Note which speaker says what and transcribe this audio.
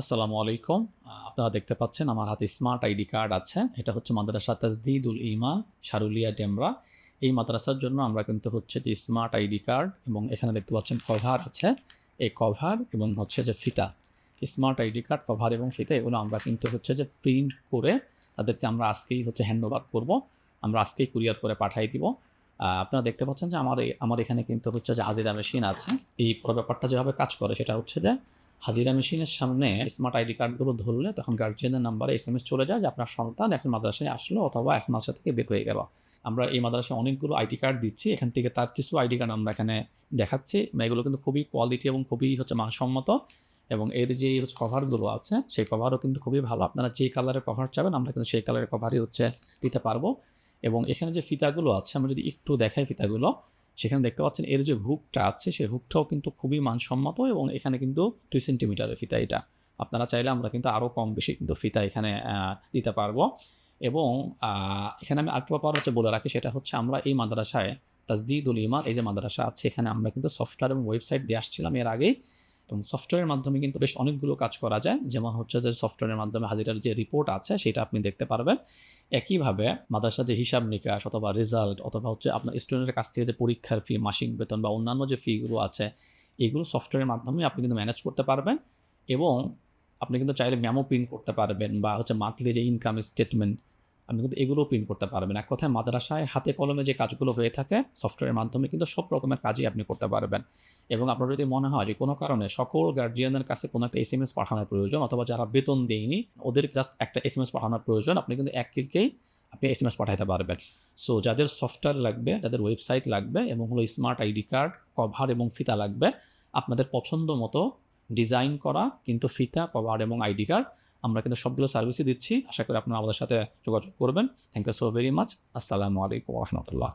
Speaker 1: আসসালামু আলাইকুম। আপনারা দেখতে পাচ্ছেন আমার হাতে স্মার্ট আইডি কার্ড আছে। এটা হচ্ছে মাদ্রাসা তাজদিদুল ইমা শারুলিয়া, ডেমরা। এই মাদ্রাসার জন্য আমরা কিন্তু হচ্ছে যে স্মার্ট আইডি কার্ড এবং এখানে দেখতে পাচ্ছেন কভার আছে। এই কভার এবং হচ্ছে যে ফিতা। স্মার্ট আইডি কার্ড কভার এবং ফিতা, এগুলো আমরা কিন্তু হচ্ছে যে প্রিন্ট করে তাদেরকে আমরা আজকেই হচ্ছে হ্যান্ড ওভার করব। আমরা আজকেই কুরিয়ার করে পাঠিয়ে দিব। আপনারা দেখতে পাচ্ছেন যে আমার আমার এখানে কিন্তু হচ্ছে যে আজিরা মেশিন আছে। এই পুরো ব্যাপারটা যেভাবে কাজ করে সেটা হচ্ছে যে হাজিরা মেশিনের সামনে স্মার্ট আইডি কার্ডগুলো ধরলে তখন গার্জিয়ানের নাম্বারে এস এম এস চলে যায় যে আপনার সন্তান এখন মাদ্রাসায় আসলো অথবা এক মাদ্রাসা থেকে বের হয়ে গেল। আমরা এই মাদ্রাসায় অনেকগুলো আইডি কার্ড দিচ্ছি, এখান থেকে তার কিছু আইডি কার্ড আমরা এখানে দেখাচ্ছি। এবং এগুলো কিন্তু খুবই কোয়ালিটি এবং খুবই হচ্ছে মানসম্মত এবং এর যে হচ্ছে কভারগুলো আছে, সেই কভারও কিন্তু খুবই ভালো। আপনারা যে কালারের কভার চাবেন, আমরা কিন্তু সেই কালারের কভারই হচ্ছে দিতে পারব। এবং এখানে যে ফিতাগুলো আছে, আমরা যদি একটু দেখাই ফিতাগুলো সেখানে দেখতে পাচ্ছেন এর যে হুকটা আছে, সেই হুকটাও কিন্তু খুবই মানসম্মত এবং এখানে কিন্তু দুই সেন্টিমিটারের ফিতা এটা। আপনারা চাইলে আমরা কিন্তু আরও কম বেশি কিন্তু ফিতা এখানে দিতে পারব। এবং এখানে আমি আরেকটা ব্যাপার হচ্ছে বলে রাখি, সেটা হচ্ছে আমরা এই মাদ্রাসায় তাজদিদুল ইমান, এই যে মাদ্রাসা আছে, এখানে আমরা কিন্তু সফটওয়্যার এবং ওয়েবসাইট দিয়ে আসছিলাম। এর আগেই এবং সফটওয়্যারের মাধ্যমে কিন্তু বেশ অনেকগুলো কাজ করা যায়। যেমন হচ্ছে যে সফটওয়্যারের মাধ্যমে হাজিরার যে রিপোর্ট আছে, সেটা আপনি দেখতে পারবেন। একইভাবে মাদ্রাসার যে হিসাব নিকাশ অথবা রেজাল্ট অথবা হচ্ছে আপনার স্টুডেন্টের কাছ থেকে যে পরীক্ষার ফি মাসিক বেতন বা অন্যান্য যে ফিগুলো আছে, এগুলো সফটওয়্যারের মাধ্যমে আপনি কিন্তু ম্যানেজ করতে পারবেন এবং আপনি কিন্তু চাইলে মেমো প্রিন্ট করতে পারবেন বা হচ্ছে মান্থলি যে ইনকাম স্টেটমেন্ট আপনি কিন্তু এগুলোও প্রিন্ট করতে পারবেন। এক কথায় মাদ্রাসায় হাতে কলমে যে কাজগুলো হয়ে থাকে সফটওয়্যারের মাধ্যমে কিন্তু সব রকমের কাজই আপনি করতে পারবেন। এবং আপনার যদি মনে হয় যে কোনো কারণে সকল গার্জিয়ানের কাছে কোনো একটা এস এম এস পাঠানোর প্রয়োজন অথবা যারা বেতন দেয়নি, ওদের জাস্ট একটা এস এম এস পাঠানোর প্রয়োজন, আপনি কিন্তু এক ক্লিকেই আপনি এস এম এস পাঠাতে পারবেন। সো যাদের সফটওয়্যার লাগবে, যাদের ওয়েবসাইট লাগবে এবং হলো স্মার্ট আইডি কার্ড কভার এবং ফিতা লাগবে, আপনাদের পছন্দ মতো ডিজাইন করা কিন্তু ফিতা কভার এবং আইডি কার্ড আমরা কিন্তু সবগুলো সার্ভিসই দিচ্ছি। আশা করি আপনারা আমাদের সাথে যোগাযোগ করবেন। Thank you so very much আসসালামু আলাইকুম রহমতুল্লাহ।